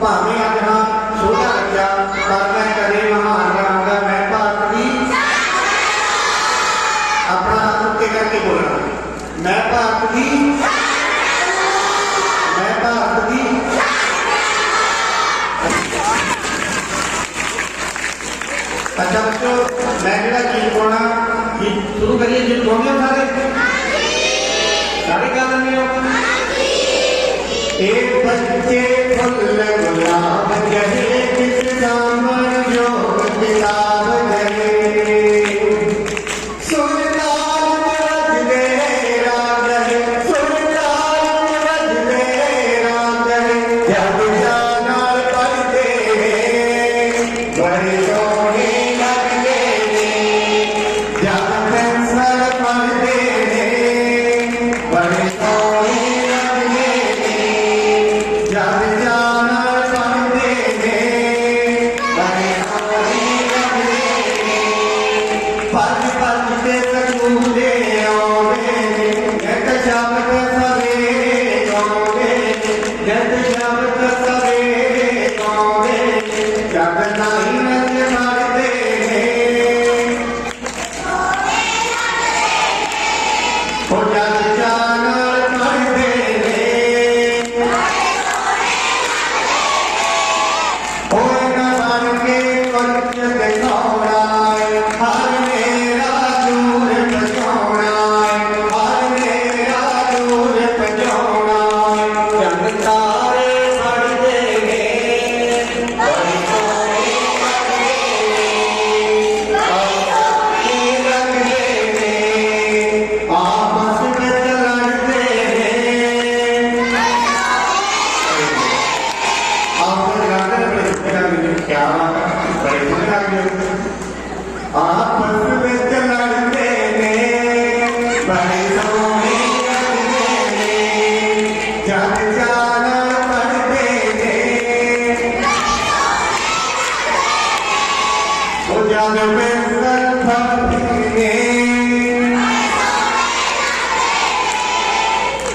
ਭਾਵੇਂ ਅੱਜ ਹਾਂ ਸੋਹਣਾ ਲੱਗਿਆ ਪਰ ਮੈਂ ਕਦੇ ਮਹਾਨ ਬਣਾਉਂਦਾ ਮੈਂ ਭਾਰਤ ਦੀ ਆਪਣਾ ਹੱਥ ਉੱਤੇ ਕਰਕੇ ਬੋਲਣਾ ਮੈਂ ਭਾਰਤ ਦੀ ਮੈਂ ਭਾਰਤ ਦੀ अच्छा बच्चों मैं जरा गीत गाना गीत शुरू करिए गीत गाने सारे सारे गा लेंगे गुलाब जहे किताब जो किताब जहे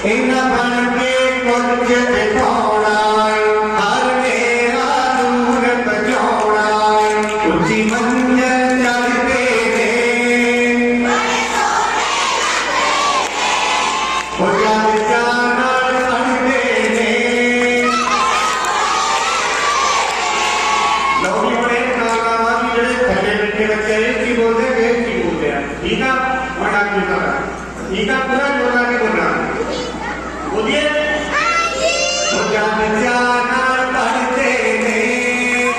Ain't nobody big, one get it on. Gita पूरा जोड़ा के बोलना बोलिए। जान जाना पढ़ते तो में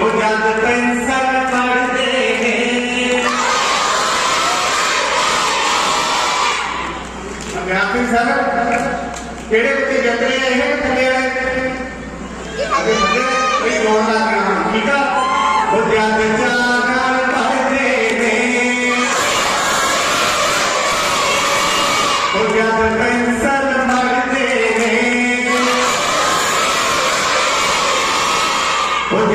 वो जान पेंशन पढ़ते हैं अब यहाँ पे सर केड़े बच्चे जतरे हैं कन्या अभी मुझे कोई बोलना गीता वो जान जाना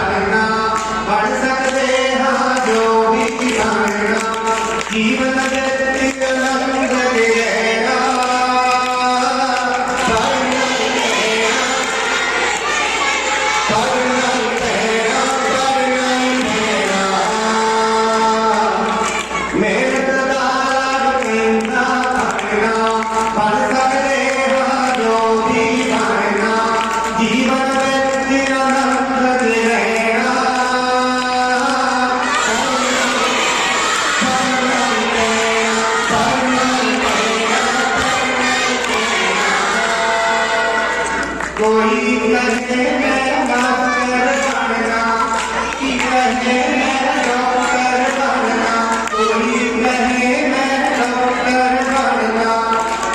Amém.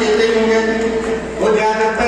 कहते होंगे वो ज़्यादातर